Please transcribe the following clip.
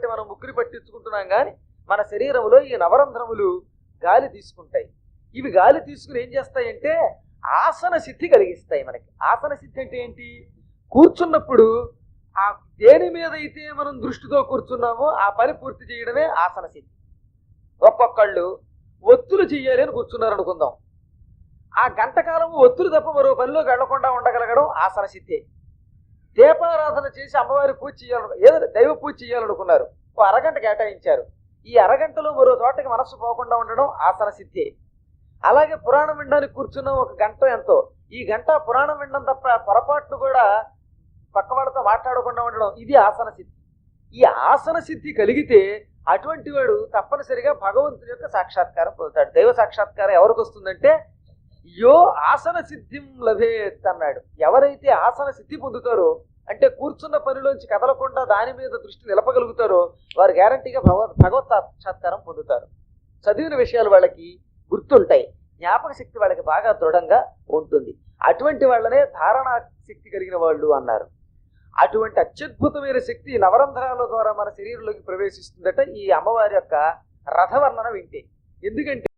కాబట్టి మనం ముక్కుని పట్టించుకుంటున్నాం కానీ మన శరీరంలో ఈ నవరంధ్రములు గాలి తీసుకుంటాయి. ఇవి గాలి తీసుకుని ఏం చేస్తాయంటే ఆసన సిద్ధి కలిగిస్తాయి మనకి. ఆసన సిద్ధి అంటే ఏంటి? కూర్చున్నప్పుడు ఆ దేని మీద అయితే మనం దృష్టితో కూర్చున్నామో ఆ పని పూర్తి చేయడమే ఆసన సిద్ధి. ఒక్కొక్కళ్ళు ఒత్తులు చెయ్యాలి అని కూర్చున్నారు అనుకుందాం ఆ గంట కాలం ఒత్తులు తప్ప మరో పనిలోకి వెళ్ళకుండా ఉండగలగడం ఆసన సిద్ధి. దీపారాధన చేసి అమ్మవారి పూజ చేయాలను ఏదో దైవ పూజ చేయాలనుకున్నారు. ఓ అరగంట కేటాయించారు. ఈ అరగంటలో మరో చోటకి మనస్సు పోకుండా ఉండడం ఆసన సిద్ధి. అలాగే పురాణం వినడానికి కూర్చున్న ఒక గంట ఎంతో. ఈ గంట పురాణం వినడం తప్ప పొరపాట్లు కూడా పక్కవాడితో మాట్లాడకుండా ఉండడం ఇది ఆసన సిద్ధి. ఈ ఆసన సిద్ధి కలిగితే అటువంటి వాడు తప్పనిసరిగా భగవంతుని యొక్క సాక్షాత్కారం పొందుతాడు. దైవ సాక్షాత్కారం ఎవరికి వస్తుందంటే యో ఆసన సిద్ధిం లభేత్ అన్నాడు. ఎవరైతే ఆసన సిద్ధి పొందుతారో అంటే కూర్చున్న పనిలోంచి కదలకుండా దాని మీద దృష్టి నిలపగలుగుతారో వారు గ్యారంటీగా భగవత్ భగవత్ సాక్షాత్కారం పొందుతారు. చదివిన విషయాలు వాళ్ళకి గుర్తుంటాయి. జ్ఞాపక శక్తి వాళ్ళకి బాగా దృఢంగా ఉంటుంది. అటువంటి వాళ్ళనే ధారణా శక్తి కలిగిన వాళ్ళు అన్నారు. అటువంటి అత్యద్భుతమైన శక్తి నవరంధ్రాల ద్వారా మన శరీరంలోకి ప్రవేశిస్తుందట ఈ అమ్మవారి యొక్క రథవర్ణన వింటే. ఎందుకంటే